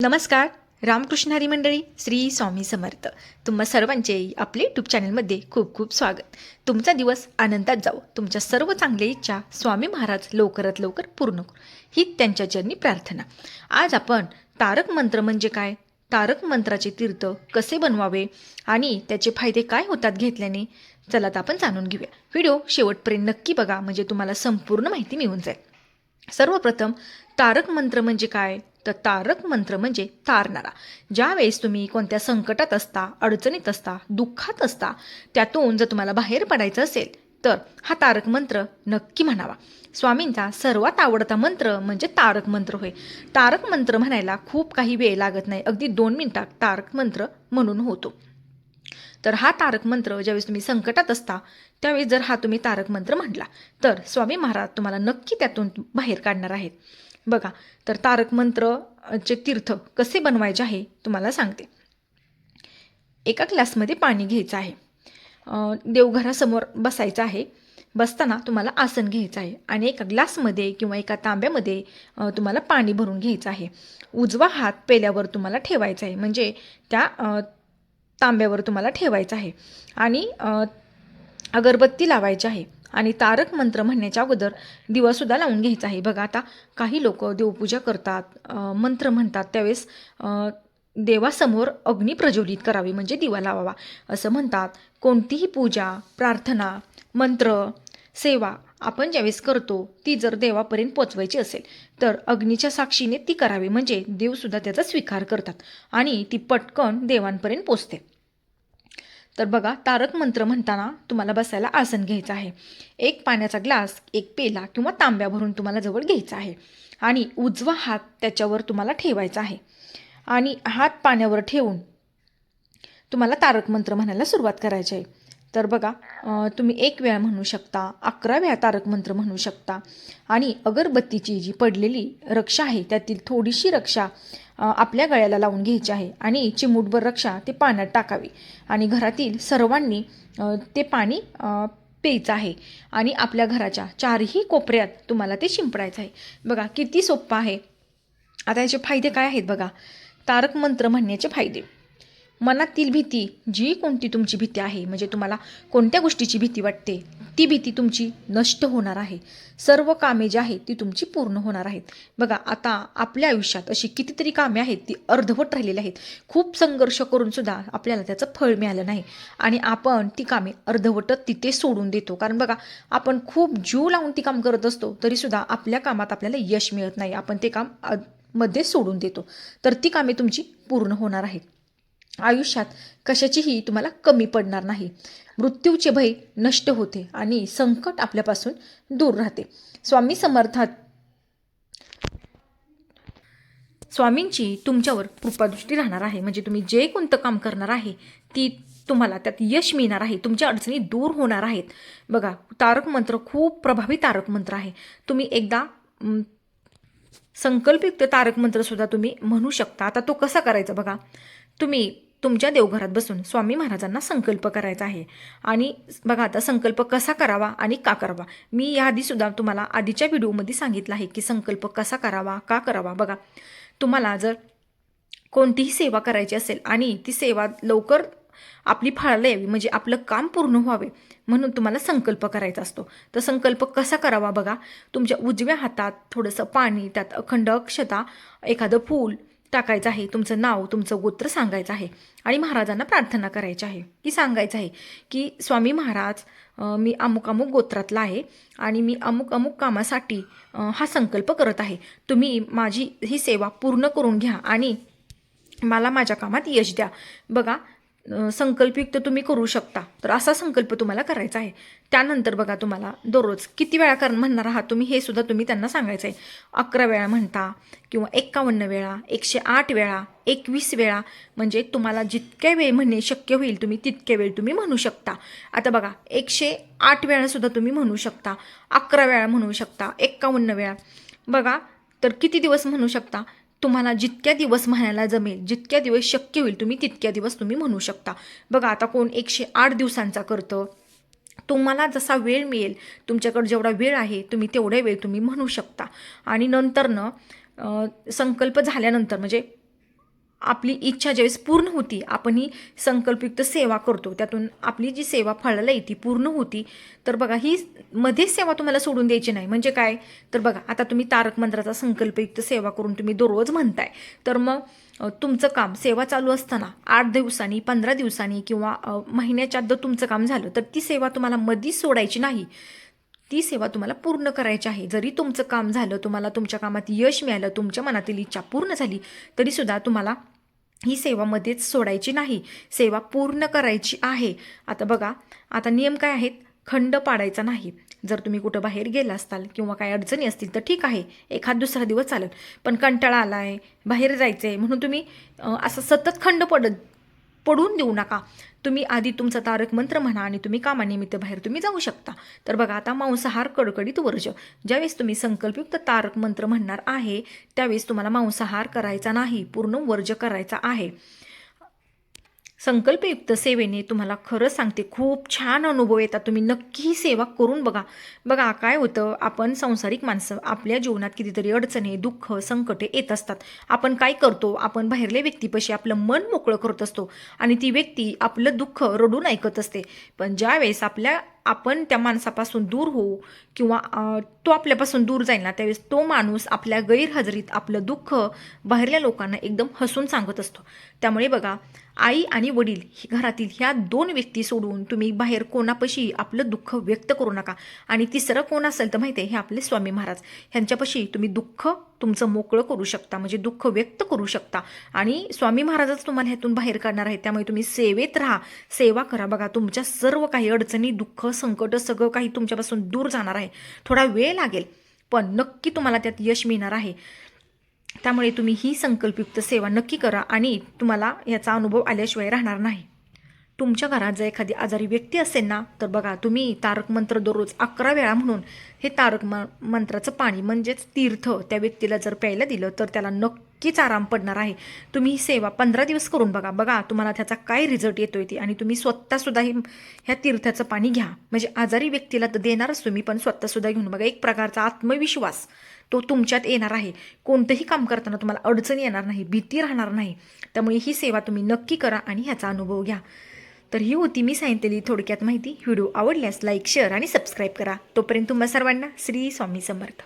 नमस्कार रामकृष्ण हरी मंडळी श्री स्वामी समर्थ. तुम्हा सर्वांचे आपले यूट्यूब चॅनलमध्ये खूप खूप स्वागत. तुमचा दिवस आनंदात जाओ तुमच्या सर्व चांगल्या इच्छा स्वामी महाराज लवकरात लवकर पूर्ण करू. ही त्यांच्या चरणी प्रार्थना. आज आपण तारक मंत्र म्हणजे काय? तारक मंत्राचे तीर्थ कसे बनवावे? आणि त्याचे फायदे काय होतात घेतल्याने? चला तर आपण जाणून घेऊया. व्हिडिओ शेवटपर्यंत नक्की बघा म्हणजे तुम्हाला संपूर्ण माहिती मिळून जाईल. सर्वप्रथम तारक मंत्र म्हणजे काय? तर तारक मंत्र म्हणजे तारणारा. ज्यावेळेस तुम्ही कोणत्या संकटात असता अडचणीत असता दुःखात असता त्यातून जर तुम्हाला बाहेर पडायचं असेल तर हा तारक मंत्र नक्की म्हणावा. स्वामींचा सर्वात आवडता मंत्र म्हणजे तारक मंत्र होय. तारक मंत्र म्हणायला खूप काही वेळ लागत नाही. अगदी दोन मिनिटात तारक मंत्र म्हणून होतो. तर हा तारक मंत्र ज्यावेळेस तुम्ही संकटात असता त्यावेळेस जर हा तुम्ही तारक मंत्र म्हटला तर स्वामी महाराज तुम्हाला नक्की त्यातून बाहेर काढणार आहेत. बघा तर तारक मंत्रचे तीर्थ कसे बनवायचे आहे तुम्हाला सांगते. एका ग्लासमध्ये पाणी घ्यायचं आहे. देवघरासमोर बसायचं आहे. बसताना तुम्हाला आसन घ्यायचं आहे आणि एका ग्लासमध्ये किंवा एका तांब्यामध्ये तुम्हाला पाणी भरून घ्यायचं आहे. उजवा हात पेल्यावर तुम्हाला ठेवायचा आहे. म्हणजे त्या तांब्यावर तुम्हाला ठेवायचं आहे. आणि अगरबत्ती लावायची आहे. आणि तारक मंत्र म्हणण्याच्या अगोदर दिवासुद्धा लावून घ्यायचा आहे. बघा आता काही लोक देवपूजा करतात मंत्र म्हणतात त्यावेळेस देवासमोर अग्नी प्रज्वलित करावी म्हणजे दिवा लावावा. असं म्हणतात. कोणतीही पूजा प्रार्थना मंत्र सेवा आपण ज्यावेळेस करतो ती जर देवापर्यंत पोचवायची असेल तर अग्नीच्या साक्षीने ती करावी. म्हणजे देवसुद्धा त्याचा स्वीकार करतात आणि ती पटकन देवांपर्यंत पोचते. तर बघा तारक मंत्र म्हणताना तुम्हाला बसायला आसन घ्यायचं आहे. एक पाण्याचा ग्लास एक पेला किंवा तांब्या भरून तुम्हाला जवळ घ्यायचा आहे. आणि उजवा हात त्याच्यावर तुम्हाला ठेवायचा आहे. आणि हात पाण्यावर ठेवून तुम्हाला तारक मंत्र म्हणायला सुरुवात करायची आहे. तर बघा तुम्ही एक वेळा म्हणू शकता अकरा वेळा तारक मंत्र म्हणू शकता. आणि अगरबत्तीची जी पडलेली रक्षा आहे त्यातील थोडीशी रक्षा आपल्या गळ्याला लावून घ्यायची आहे आणि चिमूटभर रक्षा ते पाण्यात टाकावी. आणि घरातील सर्वांनी ते पाणी प्यायचं आहे. आणि आपल्या घराच्या चारही कोपऱ्यात तुम्हाला ते शिंपडायचं आहे. बघा किती सोप्पं आहे. आता याचे फायदे काय आहेत बघा? तारक मंत्र म्हणण्याचे फायदे. मनातील भीती जी कोणती तुमची भीती आहे म्हणजे तुम्हाला कोणत्या गोष्टीची भीती वाटते ती भीती तुमची नष्ट होणार आहे. सर्व कामे जी आहेत ती तुमची पूर्ण होणार आहेत. बघा आता आपल्या आयुष्यात अशी कितीतरी कामे आहेत ती अर्धवट राहिलेली आहेत. खूप संघर्ष करून सुद्धा आपल्याला त्याचं फळ मिळालं नाही. आणि आपण ती कामे अर्धवटत तिथे सोडून देतो. कारण बघा आपण खूप जीव लावून ती काम करत असतो तरीसुद्धा आपल्या कामात आपल्याला यश मिळत नाही. आपण ते काममध्ये सोडून देतो. तर ती कामे तुमची पूर्ण होणार आहेत. आयुष्यात कशाचीही तुम्हाला कमी पडणार नाही. मृत्यूचे भय नष्ट होते आणि संकट आपल्यापासून दूर राहते. स्वामी समर्थात स्वामींची तुमच्यावर कृपादृष्टी राहणार आहे. म्हणजे तुम्ही जे कोणतं काम करणार आहे ती तुम्हाला त्यात यश मिळणार आहे. तुमच्या अडचणी दूर होणार आहेत. बघा तारक मंत्र खूप प्रभावी तारक मंत्र आहे. तुम्ही एकदा संकल्पयुक्त संकल्पित तारक मंत्रसुद्धा तुम्ही म्हणू शकता. आता तो कसा करायचा बघा? तुम्ही तुमच्या देवघरात बसून स्वामी महाराजांना संकल्प करायचा आहे. आणि बघा आता संकल्प कसा करावा आणि का करावा? मी याआधीसुद्धा तुम्हाला आधीच्या व्हिडिओमध्ये सांगितलं आहे की संकल्प कसा करावा का करावा? बघा तुम्हाला जर कोणतीही सेवा करायची असेल आणि ती सेवा लवकर आपली फळाला यावी म्हणजे आपलं काम पूर्ण व्हावे म्हणून तुम्हाला संकल्प करायचा असतो. तर संकल्प कसा करावा बघा? तुमच्या उजव्या हातात थोडंसं पाणी त्यात अखंड अक्षता एखादं फूल टाकायचं आहे तुमचं नाव तुमचं गोत्र सांगायचं आहे आणि महाराजांना प्रार्थना करायची आहे. की सांगायचं आहे की स्वामी महाराज मी अमुक अमुक गोत्रातला आहे आणि मी अमुक अमुक कामासाठी हा संकल्प करत आहे. तुम्ही माझी ही सेवा पूर्ण करून घ्या आणि मला माझ्या कामात यश द्या. बघा संकल्पयुक्त तुम्ही करू शकता. तर असा संकल्प तुम्हाला करायचा आहे. त्यानंतर बघा तुम्हाला दररोज किती वेळा कर म्हणणार आहात तुम्ही हे सुद्धा तुम्ही त्यांना सांगायचं आहे. अकरा वेळा म्हणता किंवा एक्कावन्न वेळा एकशे आठ वेळा एकवीस वेळा म्हणजे तुम्हाला जितक्या वेळ म्हणणे शक्य होईल तुम्ही तितक्या वेळ तुम्ही म्हणू शकता. आता बघा एकशे आठ वेळासुद्धा तुम्ही म्हणू शकता अकरा वेळा म्हणू शकता एक्कावन्न वेळा. बघा तर किती दिवस म्हणू शकता? तुम्हाला जितक्या दिवस म्हणायला जमेल जितक्या दिवस शक्य होईल तुम्ही तितक्या दिवस तुम्ही म्हणू शकता. बघा आता कोण एकशे आठ दिवसांचा करतं. तुम्हाला जसा वेळ मिळेल तुमच्याकडे जेवढा वेळ आहे तुम्ही तेवढा वेळ तुम्ही म्हणू शकता. आणि नंतरनं संकल्प झाल्यानंतर म्हणजे आपली इच्छा ज्यावेळेस पूर्ण होती आपण ही संकल्पयुक्त सेवा करतो. त्यातून आपली जी सेवा फळाला येते पूर्ण होती. तर बघा ही मध्येच सेवा तुम्हाला सोडून द्यायची नाही. म्हणजे काय? तर बघा आता तुम्ही तारक मंत्राचा संकल्पयुक्त सेवा करून तुम्ही दररोज म्हणताय. तर मग तुमचं काम सेवा चालू असताना आठ दिवसांनी पंधरा दिवसांनी किंवा महिन्याच्या आत जर तुमचं काम झालं तर ती सेवा तुम्हाला मधीच सोडायची नाही. ती सेवा तुम्हाला पूर्ण करायची आहे. जरी तुमचं काम झालं तुम्हाला तुमच्या कामात यश मिळालं तुमच्या मनातील इच्छा पूर्ण झाली तरीसुद्धा तुम्हाला ही सेवा मध्येच सोडायची नाही. सेवा पूर्ण करायची आहे. आता बघा आता नियम काय आहेत? खंड पाडायचा नाही. जर तुम्ही कुठं बाहेर गेला असताल किंवा काही अडचणी असतील तर ठीक आहे. एखाद दुसरा दिवस चालेल. पण कंटाळा आला आहे बाहेर जायचं आहे म्हणून तुम्ही असं सतत खंड पडत पडून देऊ नका. तुम्ही आधी तुमचा तारक मंत्र म्हणा आणि तुम्ही कामानिमित्त बाहेर तुम्ही जाऊ शकता. तर बघा आता मांसाहार कडकडीत वर्ज. ज्यावेळेस तुम्ही संकल्पयुक्त तारक मंत्र म्हणणार आहे त्यावेळेस तुम्हाला मांसाहार करायचा नाही. पूर्ण वर्ज करायचा आहे. संकल्पयुक्त सेवेने तुम्हाला खरं सांगते खूप छान अनुभव येतात. तुम्ही नक्की ही सेवा करून बघा. बघा काय होतं आपण सांसारिक माणसं आपल्या जीवनात कितीतरी अडचणी दुःख संकटे येत असतात. आपण काय करतो? आपण बाहेरल्या व्यक्तीपाशी आपलं मन मोकळं करत असतो आणि ती व्यक्ती आपलं दुःख रडून ऐकत असते. पण ज्या वेळेस आपल्या आपण त्या माणसापासून दूर होऊ किंवा तो आपल्यापासून दूर जाईल ना त्यावेळेस तो माणूस आपल्या गैरहजेरीत आपलं दुःख बाहेरल्या लोकांना एकदम हसून सांगत असतो. त्यामुळे बघा आई आणि वडील ही घरातील ह्या दोन व्यक्ती सोडून तुम्ही बाहेर कोणापाशी आपलं दुःख व्यक्त करू नका. आणि तिसरं कोण असेल तर माहिती आहे हे आपले स्वामी महाराज. ह्यांच्यापाशी तुम्ही दुःख तुमचं मोकळं करू शकता म्हणजे दुःख व्यक्त करू शकता. आणि स्वामी महाराजच तुम्हाला ह्यातून बाहेर काढणार आहे त्यामुळे तुम्ही सेवेत राहा. सेवा करा. बघा तुमच्या सर्व काही अडचणी दुःख संकट सगळं काही तुमच्यापासून दूर जाणार आहे. थोडा वेळ लागेल पण नक्की तुम्हाला त्यात यश मिळणार आहे. त्यामुळे तुम्ही ही संकल्पयुक्त सेवा नक्की करा आणि तुम्हाला याचा अनुभव आल्याशिवाय राहणार नाही. तुमच्या घरात जर एखादी आजारी व्यक्ती असेल ना तर बघा तुम्ही तारक मंत्र दररोज अकरा वेळा म्हणून हे तारक म मंत्राचं पाणी म्हणजेच तीर्थ त्या व्यक्तीला जर प्यायला दिलं तर त्याला नक्कीच आराम पडणार आहे. तुम्ही ही सेवा पंधरा दिवस करून बघा. बघा तुम्हाला त्याचा काय रिझल्ट येतो आहे ते. आणि तुम्ही स्वतःसुद्धा ही ह्या तीर्थाचं पाणी घ्या. म्हणजे आजारी व्यक्तीला तर देणारच तुम्ही पण स्वतःसुद्धा घेऊन बघा. एक प्रकारचा आत्मविश्वास तो तुमच्यात येणार आहे. कोणतंही काम करताना तुम्हाला अडचण येणार नाही भीती राहणार नाही. त्यामुळे ही सेवा तुम्ही नक्की करा आणि ह्याचा अनुभव घ्या. तर ही होती मी सांगितलेली थोडक्यात माहिती. व्हिडिओ आवडल्यास लाईक शेअर आणि सबस्क्राईब करा. तोपर्यंत तुम्हा सर्वांना श्री स्वामी समर्थ.